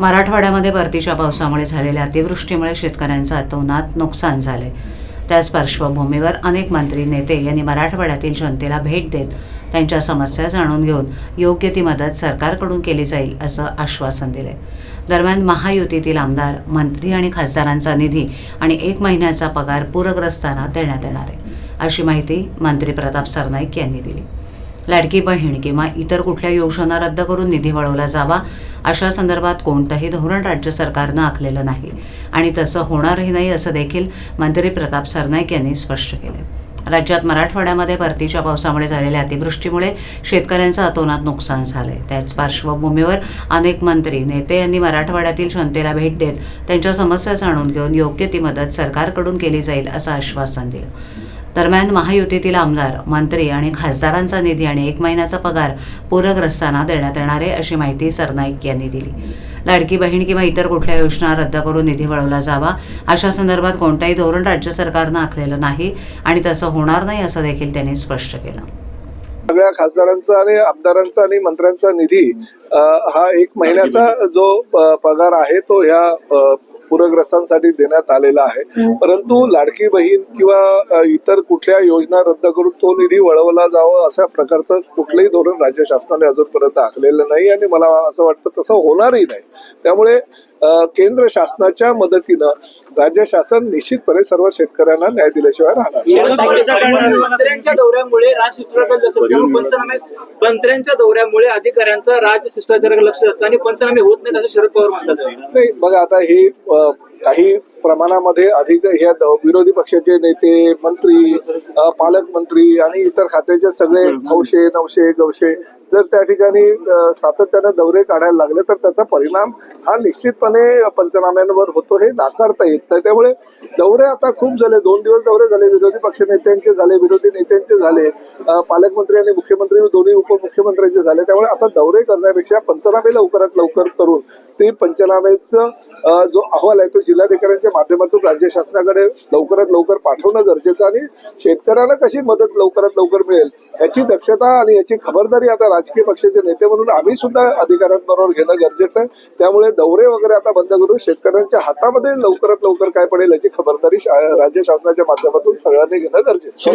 मराठवाड्यामध्ये परतीच्या पावसामुळे झालेल्या अतिवृष्टीमुळे शेतकऱ्यांचं अतोनात नुकसान झालंय. त्याच पार्श्वभूमीवर अनेक मंत्री नेते यांनी मराठवाड्यातील जनतेला भेट देत त्यांच्या समस्या जाणून घेऊन योग्य ती मदत सरकारकडून केली जाईल असं आश्वासन दिले दरम्यान महायुतीतील आमदार मंत्री आणि खासदारांचा निधी आणि एक महिन्याचा पगार पूरग्रस्तांना देण्यात येणार आहे अशी माहिती मंत्री प्रताप सरनाईक यांनी दिली. लाडकी बहीण किंवा इतर कुठल्या योजना रद्द करून निधी वळवला जावा अशा संदर्भात कोणतंही धोरण राज्य सरकारनं आखलेलं नाही. आणि तसं होणारही नाही असं देखील मंत्री प्रताप सरनाईक यांनी स्पष्ट केलं राज्यात मराठवाड्यामध्ये परतीच्या पावसामुळे झालेल्या अतिवृष्टीमुळे शेतकऱ्यांचं अतोनात नुकसान झालंय. त्याच पार्श्वभूमीवर अनेक मंत्री नेते यांनी मराठवाड्यातील जनतेला भेट देत त्यांच्या समस्या जाणून घेऊन योग्य ती मदत सरकारकडून केली जाईल असं आश्वासन दिलं. दरम्यान महायुतीतील आमदार मंत्री आणि खासदारांचा निधी आणि एक महिन्याचा पगार पूरग्रस्तांना देण्यात येणार आहे अशी माहिती सरनाईक यांनी दिली. लाडकी बहीण किंवा इतर कुठल्या योजना रद्द करून निधी वळवला जावा अशा संदर्भात कोणताही धोरण राज्य सरकारनं आखलेलं नाही आणि तसं होणार नाही असं देखील त्यांनी स्पष्ट केलं. सगळ्या खासदारांचा आणि आमदारांचा आणि मंत्र्यांचा निधी हा एक महिन्याचा जो पगार आहे तो ह्या पूरग्रस्तांसाठी देण्यात आलेला आहे. परंतु लाडकी बहीण किंवा इतर कुठल्या योजना रद्द करून तो निधी वळवला जावं अशा प्रकारचं कुठलंही धोरण राज्य शासनाने अजूनपर्यंत आखलेलं नाही आणि मला असं वाटतं तसं होणारही नाही. त्यामुळे केंद्र शासनाच्या मदतीनं राज्य शासन निश्चितपणे सर्व शेतकऱ्यांना न्याय दिल्याशिवाय राहणार नाही. दौऱ्यामुळे मंत्र्यांच्या दौऱ्यामुळे अधिकाऱ्यांचं राजशिष्टाचाराकडे लक्ष जातं आणि पंचनामे होत नाहीत असं शरद पवार म्हणतात नाही बघा आता हे काही प्रमाणामध्ये अधिक ह्या द- विरोधी पक्षाचे नेते मंत्री पालकमंत्री आणि इतर खात्याचे सगळे नऊशे नऊशे गवशे जर त्या ठिकाणी सातत्यानं दौरे काढायला लागले तर त्याचा परिणाम हा निश्चितपणे पंचनाम्यांवर होतो हे नाकारता येत नाही. त्यामुळे दौरे आता खूप झाले. दोन दिवस दौरे झाले. विरोधी पक्ष नेत्यांचे झाले विरोधी नेत्यांचे झाले पालकमंत्री आणि मुख्यमंत्री दोन्ही उपमुख्यमंत्र्यांचे झाले. त्यामुळे आता दौरे करण्यापेक्षा पंचनामे लवकरात लवकर करून ते पंचनामेचं अ, जो अहवाल आहे तो जिल्हाधिकाऱ्यांच्या माध्यमातून राज्य शासनाकडे लवकरात लवकर पाठवणं गरजेचं आणि शेतकऱ्याला कशी मदत लवकरात लवकर मिळेल याची दक्षता आणि याची खबरदारी आता राजकीय पक्षाचे नेते म्हणून आम्ही सुद्धा अधिकाऱ्यांबरोबर घेणं गरजेचं आहे. त्यामुळे दौरे वगैरे आता बंद करून शेतकऱ्यांच्या हातामध्ये लवकरात लवकर काय पडेल याची खबरदारी राज्य शासनाच्या माध्यमातून सगळ्यांनी घेणं गरजेचं